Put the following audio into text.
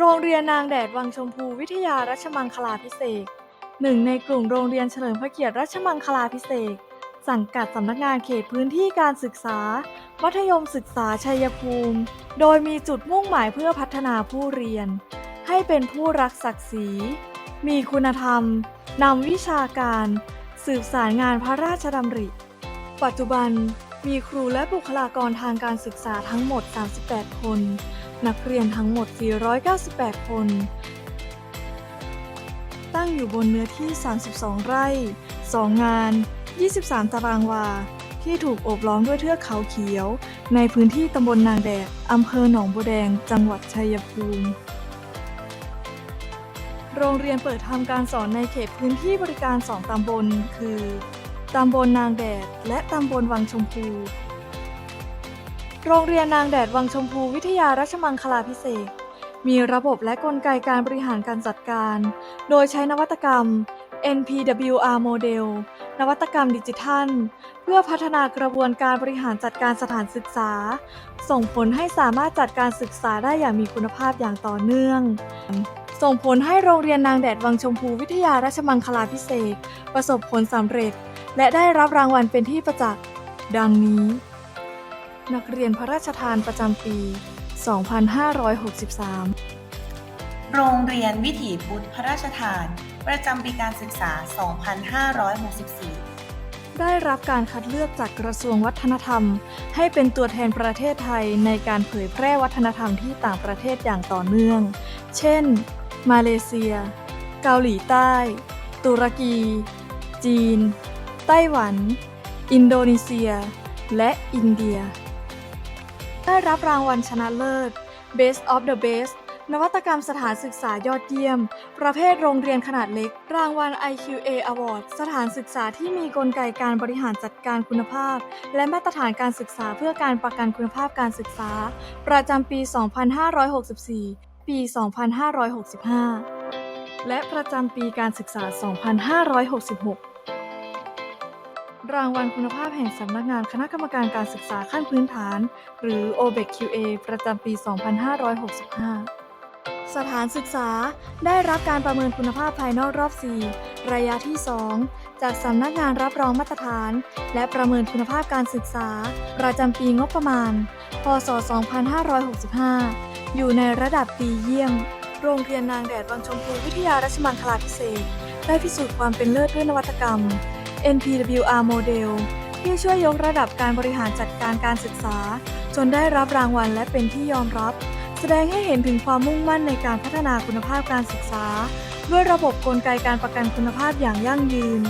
โรงเรียนนางแดดวังชมพูวิทยารัชมังคลาพิเศษหนึ่งในกลุ่มโรงเรียนเฉลิมพระเกียรติรัชมังคลาพิเศษสังกัดสำนักงานเขตพื้นที่การศึกษา มัธยมศึกษาชัยภูมิ โดยมีจุดมุ่งหมายเพื่อพัฒนาผู้เรียน ให้เป็นผู้รักศักดิ์ศรี มีคุณธรรมนำวิชาการ สืบสารงานพระราชดำริ ปัจจุบัน มีครูและบุคลากรทางการศึกษาทั้งหมด 38 คน นักเรียนทั้งหมด 498 คน ตั้งอยู่บนเนื้อที่ 32 ไร่ 2 งาน 23 ตารางวา ที่ถูกโอบล้อมด้วยเทือกเขาเขียว ในพื้นที่ตำบลนางแดดอำเภอหนองบัวแดง จังหวัดชัยภูมิ โรงเรียนเปิดทำการสอนในเขตพื้นที่บริการ 2 ตำบล คือ ตำบลนางแดด และตำบลวังชมพู โรงเรียนนางแดดวังชมพูวิทยารัชมังคลาพิเศษ มีระบบและกลไกการบริหารการจัดการ โดยใช้นวัตกรรม NPWR โมเดลนวัตกรรมดิจิทัล เพื่อพัฒนากระบวนการบริหารจัดการสถานศึกษา ส่งผลให้สามารถจัดการศึกษาได้อย่างมีคุณภาพอย่างต่อเนื่อง ส่งผลให้โรงเรียนนางแดดวังชมพูวิทยาราชมังคลาพิเศษ ประสบผลสำเร็จ และได้รับรางวัลเป็นที่ประจักษ์ ดังนี้ นักเรียนพระราชทานประจำปี 2563 โรงเรียนวิถีพุทธพระราชทาน ประจำปีการศึกษา 2564 ได้รับการคัดเลือกจากกระทรวงวัฒนธรรม ให้เป็นตัวแทนประเทศไทยในการเผยแพร่วัฒนธรรมที่ต่างประเทศอย่างต่อเนื่อง เช่น มาเลเซีย เกาหลีใต้ ตุรกี จีน ไต้หวัน อินโดนีเซีย และอินเดีย ได้รับรางวัลชนะเลิศ Best of the Best นวัตกรรมสถานศึกษายอดเยี่ยม ประเภทโรงเรียนขนาดเล็ก รางวัล IQA Award สถานศึกษาที่มีกลไกการบริหารจัดการคุณภาพ และมาตรฐานการศึกษาเพื่อการประกันคุณภาพการศึกษา ประจำปี 2564 ปี 2565 และประจำปีการศึกษา 2566 รางวัลคุณภาพแห่งสำนักงานคณะกรรมการการศึกษาขั้นพื้นฐาน หรือ OBEC-QA ประจำปี 2565 สถานศึกษาได้รับการประเมินคุณภาพภายนอกรอบ 4 ระยะที่ 2 จากสำนักงานรับรองมาตรฐาน และประเมินคุณภาพการศึกษา ประจำปีงบประมาณ พศ 2565 อยู่ในระดับดีเยี่ยม โรงเรียนนางแดดวังชมพูวิทยารัชมังคลาพิเศษกได้พิสูจน์ความเป็นเลิศด้วยนวัตกรรม NPWR โมเดลที่ช่วยยกระดับการบริหารจัดการการศึกษา จนได้รับรางวัลและเป็นที่ยอมรับ แสดงให้เห็นถึงความมุ่งมั่นในการพัฒนาคุณภาพการศึกษา ด้วยระบบกลไกการประกันคุณภาพอย่างยั่งยืน